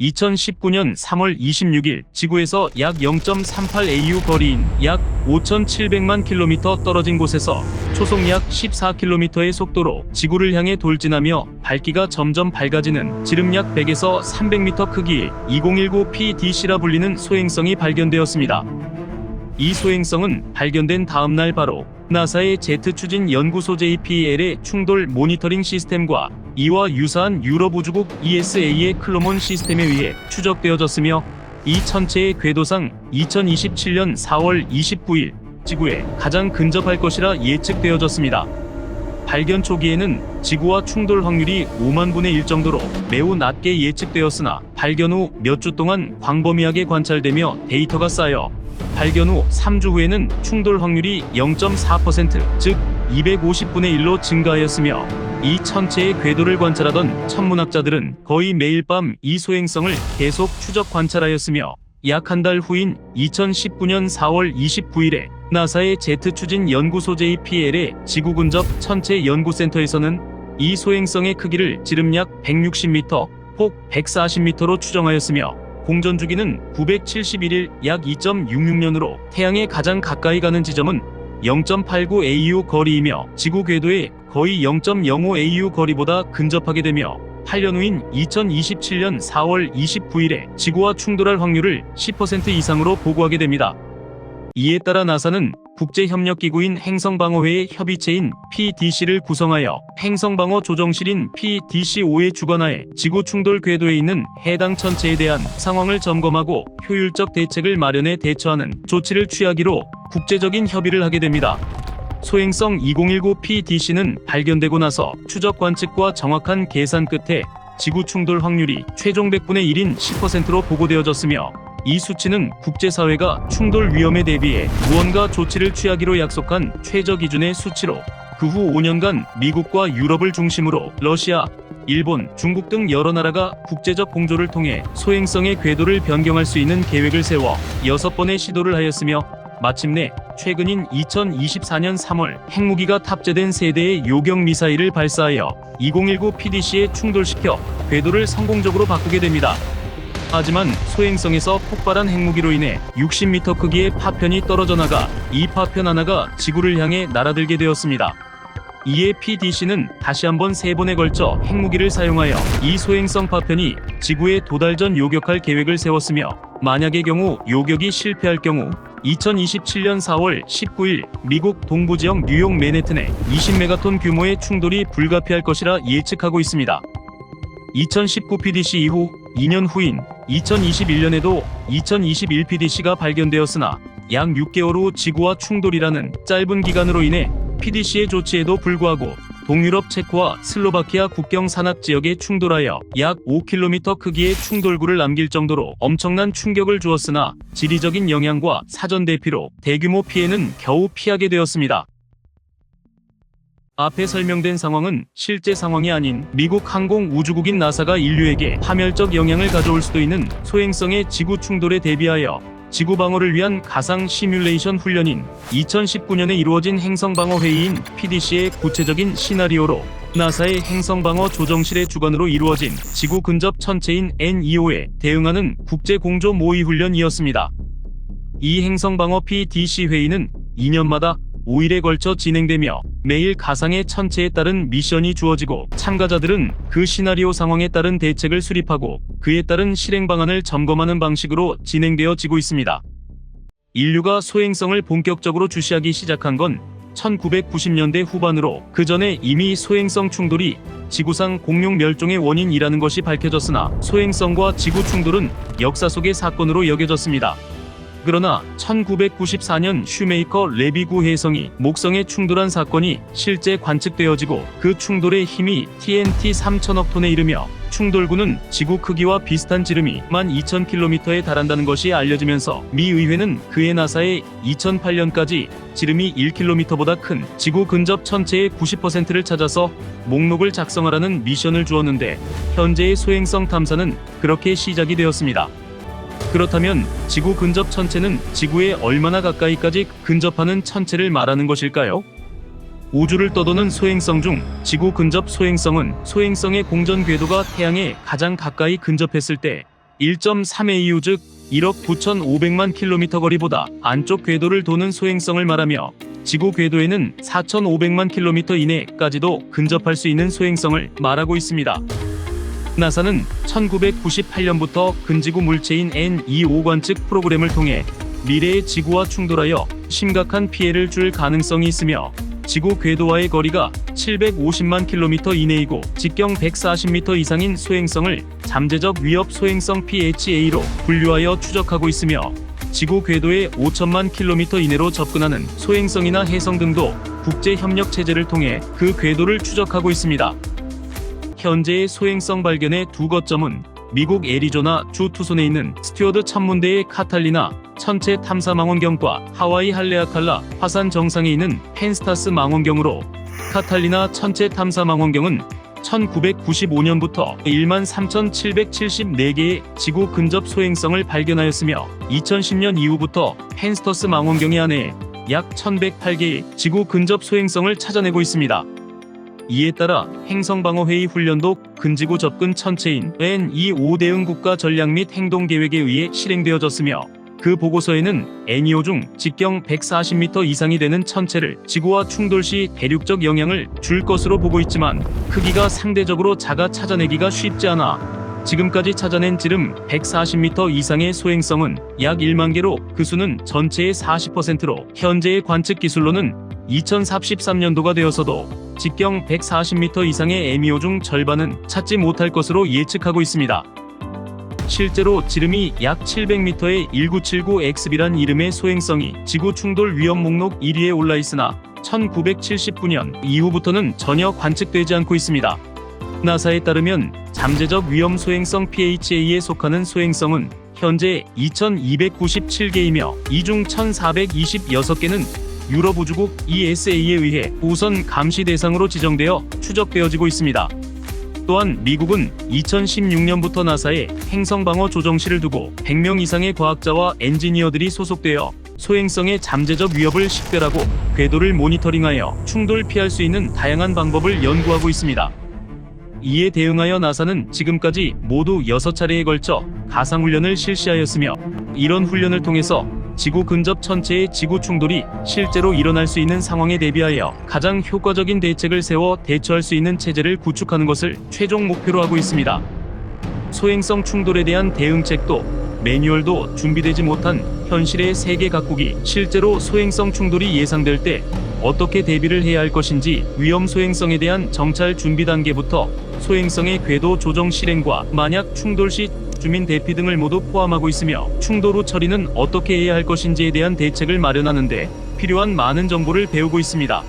2019년 3월 26일 지구에서 약 0.38 AU 거리인 약 5,700만 킬로미터 떨어진 곳에서 초속 약 14km의 속도로 지구를 향해 돌진하며 밝기가 점점 밝아지는 지름 약 100에서 300m 크기의 2019 PDC라 불리는 소행성이 발견되었습니다. 이 소행성은 발견된 다음 날 바로 나사의 제트 추진 연구소 JPL의 충돌 모니터링 시스템과 이와 유사한 유럽 우주국 ESA의 클로몬 시스템에 의해 추적되어졌으며 이 천체의 궤도상 2027년 4월 29일 지구에 가장 근접할 것이라 예측되어졌습니다. 발견 초기에는 지구와 충돌 확률이 5만 분의 1 정도로 매우 낮게 예측되었으나 발견 후 몇 주 동안 광범위하게 관찰되며 데이터가 쌓여 발견 후 3주 후에는 충돌 확률이 0.4%, 즉 250분의 1로 증가하였으며 이 천체의 궤도를 관찰하던 천문학자들은 거의 매일 밤 이 소행성을 계속 추적 관찰하였으며 약 한 달 후인 2019년 4월 29일에 나사의 제트 추진 연구소 JPL의 지구 근접 천체 연구센터에서는 이 소행성의 크기를 지름 약 160m, 폭 140m로 추정하였으며 공전 주기는 971일 약 2.66년으로 태양에 가장 가까이 가는 지점은 0.89 AU 거리이며 지구 궤도의 거의 0.05 AU 거리보다 근접하게 되며 8년 후인 2027년 4월 29일에 지구와 충돌할 확률을 10% 이상으로 보고하게 됩니다. 이에 따라 나사는 국제협력기구인 행성방어회의 협의체인 PDC를 구성하여 행성방어 조정실인 PDC-5의 주관하에 지구 충돌 궤도에 있는 해당 천체에 대한 상황을 점검하고 효율적 대책을 마련해 대처하는 조치를 취하기로 국제적인 협의를 하게 됩니다. 소행성 2019 PDC는 발견되고 나서 추적 관측과 정확한 계산 끝에 지구 충돌 확률이 최종 100분의 1인 10%로 보고되어졌으며 이 수치는 국제사회가 충돌 위험에 대비해 무언가 조치를 취하기로 약속한 최저 기준의 수치로 그 후 5년간 미국과 유럽을 중심으로 러시아, 일본, 중국 등 여러 나라가 국제적 공조를 통해 소행성의 궤도를 변경할 수 있는 계획을 세워 6번의 시도를 하였으며 마침내 최근인 2024년 3월 핵무기가 탑재된 세대의 요격 미사일을 발사하여 2019 PDC에 충돌시켜 궤도를 성공적으로 바꾸게 됩니다. 하지만 소행성에서 폭발한 핵무기로 인해 60m 크기의 파편이 떨어져 나가 이 파편 하나가 지구를 향해 날아들게 되었습니다. 이에 PDC는 다시 한번 세 번에 걸쳐 핵무기를 사용하여 이 소행성 파편이 지구에 도달 전 요격할 계획을 세웠으며 만약의 경우 요격이 실패할 경우 2027년 4월 19일 미국 동부 지역 뉴욕 맨해튼에 20메가톤 규모의 충돌이 불가피할 것이라 예측하고 있습니다. 2019 PDC 이후 2년 후인 2021년에도 2021 PDC가 발견되었으나 약 6개월 후 지구와 충돌이라는 짧은 기간으로 인해 PDC의 조치에도 불구하고 동유럽 체코와 슬로바키아 국경 산악 지역에 충돌하여 약 5km 크기의 충돌구를 남길 정도로 엄청난 충격을 주었으나 지리적인 영향과 사전 대피로 대규모 피해는 겨우 피하게 되었습니다. 앞에 설명된 상황은 실제 상황이 아닌 미국 항공우주국인 나사가 인류에게 파멸적 영향을 가져올 수도 있는 소행성의 지구 충돌에 대비하여 지구 방어를 위한 가상 시뮬레이션 훈련인 2019년에 이루어진 행성 방어 회의인 PDC의 구체적인 시나리오로 나사의 행성 방어 조정실의 주관으로 이루어진 지구 근접 천체인 NEO에 대응하는 국제 공조 모의 훈련이었습니다. 이 행성 방어 PDC 회의는 2년마다 5일에 걸쳐 진행되며 매일 가상의 천체에 따른 미션이 주어지고 참가자들은 그 시나리오 상황에 따른 대책을 수립하고 그에 따른 실행 방안을 점검하는 방식으로 진행되어지고 있습니다. 인류가 소행성을 본격적으로 주시하기 시작한 건 1990년대 후반으로 그 전에 이미 소행성 충돌이 지구상 공룡 멸종의 원인이라는 것이 밝혀졌으나 소행성과 지구 충돌은 역사 속의 사건으로 여겨졌습니다. 그러나 1994년 슈메이커 레비구 해성이 목성에 충돌한 사건이 실제 관측되어지고 그 충돌의 힘이 TNT 3천억 톤에 이르며 충돌구는 지구 크기와 비슷한 지름이 12,000km에 달한다는 것이 알려지면서 미 의회는 그해 나사의 2008년까지 지름이 1km보다 큰 지구 근접 천체의 90%를 찾아서 목록을 작성하라는 미션을 주었는데 현재의 소행성 탐사는 그렇게 시작이 되었습니다. 그렇다면 지구 근접 천체는 지구에 얼마나 가까이까지 근접하는 천체를 말하는 것일까요? 우주를 떠도는 소행성 중 지구 근접 소행성은 소행성의 공전 궤도가 태양에 가장 가까이 근접했을 때 1.3AU 즉 1억 9,500만 킬로미터 거리보다 안쪽 궤도를 도는 소행성을 말하며 지구 궤도에는 4,500만 킬로미터 이내까지도 근접할 수 있는 소행성을 말하고 있습니다. 나사는 1998년부터 근지구 물체인 N25 관 측 프로그램을 통해 미래의 지구와 충돌하여 심각한 피해를 줄 가능성이 있으며 지구 궤도와의 거리가 750만 킬로미터 이내이고 직경 140m 이상인 소행성을 잠재적 위협 소행성 PHA로 분류하여 추적하고 있으며 지구 궤도의 5천만 킬로미터 이내로 접근하는 소행성이나 해성 등도 국제 협력 체제를 통해 그 궤도를 추적하고 있습니다. 현재의 소행성 발견의 두 거점은 미국 애리조나 주 투손에 있는 스튜어드 천문대의 카탈리나 천체 탐사 망원경과 하와이 할레아칼라 화산 정상에 있는 펜스타스 망원경으로 카탈리나 천체 탐사 망원경은 1995년부터 1만 3,774개의 지구 근접 소행성을 발견하였으며 2010년 이후부터 펜스터스 망원경에 한해 약 1,108개의 지구 근접 소행성을 찾아내고 있습니다. 이에 따라 행성방어회의 훈련도 근지구 접근 천체인 N25 대응 국가 전략 및 행동 계획에 의해 실행되어졌으며 그 보고서에는 NEO 중 직경 140m 이상이 되는 천체를 지구와 충돌 시 대륙적 영향을 줄 것으로 보고 있지만 크기가 상대적으로 작아 찾아내기가 쉽지 않아 지금까지 찾아낸 지름 140m 이상의 소행성은 약 1만 개로 그 수는 전체의 40%로 현재의 관측 기술로는 2043년도가 되어서도 직경 140m 이상의 에미오 중 절반은 찾지 못할 것으로 예측하고 있습니다. 실제로 지름이 약 700m의 1979XB란 이름의 소행성이 지구 충돌 위험 목록 1위에 올라 있으나 1979년 이후부터는 전혀 관측되지 않고 있습니다. 나사에 따르면 잠재적 위험 소행성 PHA에 속하는 소행성은 현재 2297개이며 이 중 1426개는 유럽 우주국 ESA에 의해 우선 감시 대상으로 지정되어 추적되어지고 있습니다. 또한 미국은 2016년부터 나사에 행성방어 조정실을 두고 100명 이상의 과학자와 엔지니어들이 소속되어 소행성의 잠재적 위협을 식별하고 궤도를 모니터링하여 충돌 피할 수 있는 다양한 방법을 연구하고 있습니다. 이에 대응하여 나사는 지금까지 모두 6차례에 걸쳐 가상훈련을 실시하였으며 이런 훈련을 통해서 지구 근접 천체의 지구 충돌이 실제로 일어날 수 있는 상황에 대비하여 가장 효과적인 대책을 세워 대처할 수 있는 체제를 구축하는 것을 최종 목표로 하고 있습니다. 소행성 충돌에 대한 대응책도 매뉴얼도 준비되지 못한 현실의 세계 각국이 실제로 소행성 충돌이 예상될 때 어떻게 대비를 해야 할 것인지 위험 소행성에 대한 정찰 준비 단계부터 소행성의 궤도 조정 실행과 만약 충돌 시 주민 대피 등을 모두 포함하고 있으며 충돌 후 처리는 어떻게 해야 할 것인지에 대한 대책을 마련하는데 필요한 많은 정보를 배우고 있습니다.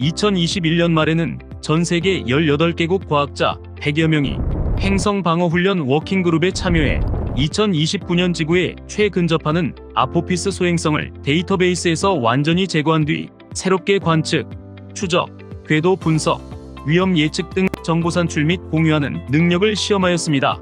2021년 말에는 전 세계 18개국 과학자 100여 명이 행성 방어 훈련 워킹 그룹에 참여해 2029년 지구에 최근접하는 아포피스 소행성을 데이터베이스에서 완전히 제거한 뒤 새롭게 관측, 추적, 궤도 분석, 위험 예측 등 정보 산출 및 공유하는 능력을 시험하였습니다.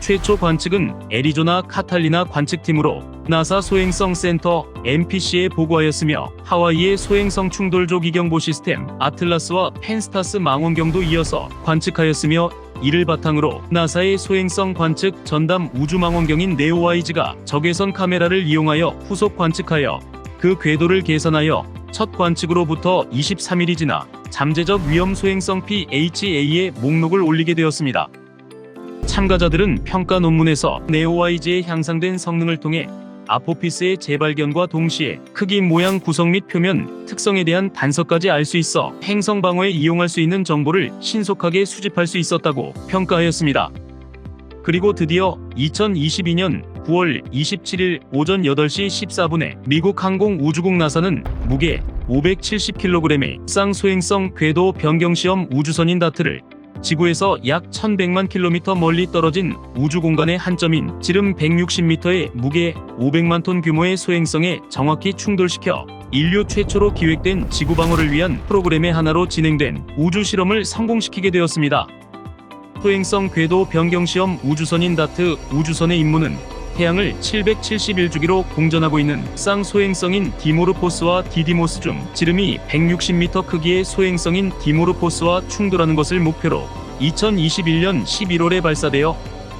최초 관측은 애리조나 카탈리나 관측팀으로 나사 소행성 센터 NPC에 보고하였으며 하와이의 소행성 충돌 조 기경보 시스템 아틀라스와 펜스타스 망원경도 이어서 관측하였으며 이를 바탕으로 나사의 소행성 관측 전담 우주망원경인 네오와이즈가 적외선 카메라를 이용하여 후속 관측하여 그 궤도를 계산하여 첫 관측으로부터 23일이 지나 잠재적 위험 소행성 PHA의 목록을 올리게 되었습니다. 참가자들은 평가 논문에서 네오와이즈의 향상된 성능을 통해 아포피스의 재발견과 동시에 크기, 모양, 구성 및 표면, 특성에 대한 단서까지 알 수 있어 행성 방어에 이용할 수 있는 정보를 신속하게 수집할 수 있었다고 평가하였습니다. 그리고 드디어 2022년 9월 27일 오전 8시 14분에 미국 항공우주국 나사는 무게 570kg의 쌍소행성 궤도 변경 시험 우주선인 다트를 지구에서 약 1100만 킬로미터 멀리 떨어진 우주 공간의 한 점인 지름 160m의 무게 500만 톤 규모의 소행성에 정확히 충돌시켜 인류 최초로 기획된 지구 방어를 위한 프로그램의 하나로 진행된 우주 실험을 성공시키게 되었습니다. 소행성 궤도 변경 시험 우주선인 다트 우주선의 임무는 태양을 771 주기로 공전하고 있는 쌍소행성인 디모르포스와 디디모스 중 지름이 160m 크기의 소행성인 디모르포스와 충돌하는 것을 목표로 2021년 11월에 발사되어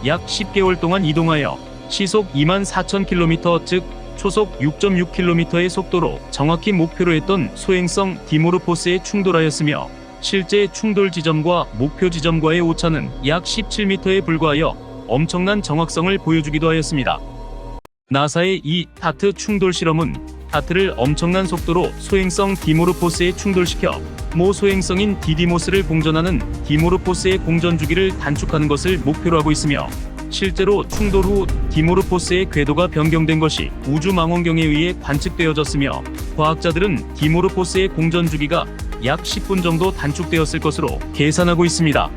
약 10개월 동안 이동하여 시속 24,000km 즉 초속 6.6km의 속도로 정확히 목표로 했던 소행성 디모르포스에 충돌하였으며 실제 충돌 지점과 목표 지점과의 오차는 약 17m에 불과하여 엄청난 정확성을 보여주기도 하였습니다. 나사의 이 타트 충돌 실험은 타트를 엄청난 속도로 소행성 디모르포스에 충돌시켜 모 소행성인 디디모스를 공전하는 디모르포스의 공전 주기를 단축하는 것을 목표로 하고 있으며 실제로 충돌 후 디모르포스의 궤도가 변경된 것이 우주 망원경에 의해 관측되어졌으며 과학자들은 디모르포스의 공전 주기가 약 10분 정도 단축되었을 것으로 계산하고 있습니다.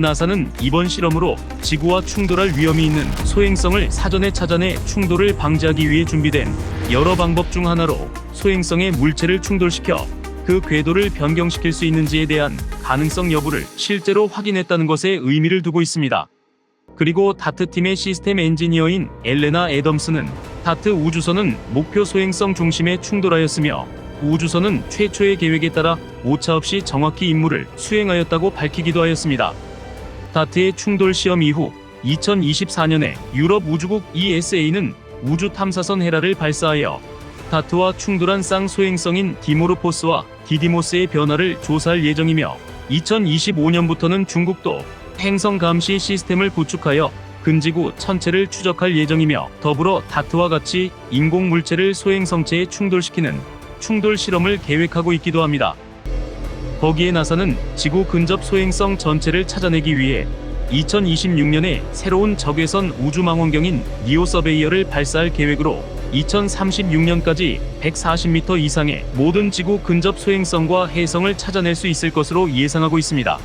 나사는 이번 실험으로 지구와 충돌할 위험이 있는 소행성을 사전에 찾아내 충돌을 방지하기 위해 준비된 여러 방법 중 하나로 소행성의 물체를 충돌시켜 그 궤도를 변경시킬 수 있는지에 대한 가능성 여부를 실제로 확인했다는 것에 의미를 두고 있습니다. 그리고 다트 팀의 시스템 엔지니어인 엘레나 애덤스는 다트 우주선은 목표 소행성 중심에 충돌하였으며 우주선은 최초의 계획에 따라 오차 없이 정확히 임무를 수행하였다고 밝히기도 하였습니다. 다트의 충돌 시험 이후 2024년에 유럽 우주국 ESA는 우주 탐사선 헤라를 발사하여 다트와 충돌한 쌍소행성인 디모르포스와 디디모스의 변화를 조사할 예정이며 2025년부터는 중국도 행성 감시 시스템을 구축하여 근지구 천체를 추적할 예정이며 더불어 다트와 같이 인공 물체를 소행성체에 충돌시키는 충돌 실험을 계획하고 있기도 합니다. 거기에 나사는 지구 근접 소행성 전체를 찾아내기 위해 2026년에 새로운 적외선 우주망원경인 니오 서베이어를 발사할 계획으로 2036년까지 140m 이상의 모든 지구 근접 소행성과 해성을 찾아낼 수 있을 것으로 예상하고 있습니다.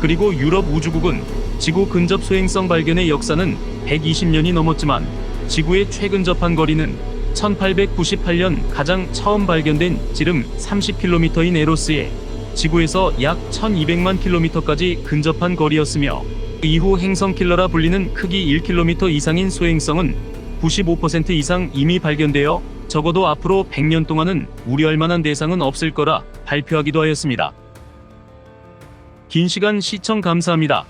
그리고 유럽 우주국은 지구 근접 소행성 발견의 역사는 120년이 넘었지만 지구의 최근접한 거리는 1898년 가장 처음 발견된 지름 30km인 에로스에 지구에서 약 1200만 킬로미터까지 근접한 거리였으며 이후 행성 킬러라 불리는 크기 1km 이상인 소행성은 95% 이상 이미 발견되어 적어도 앞으로 100년 동안은 우려할 만한 대상은 없을 거라 발표하기도 하였습니다. 긴 시간 시청 감사합니다.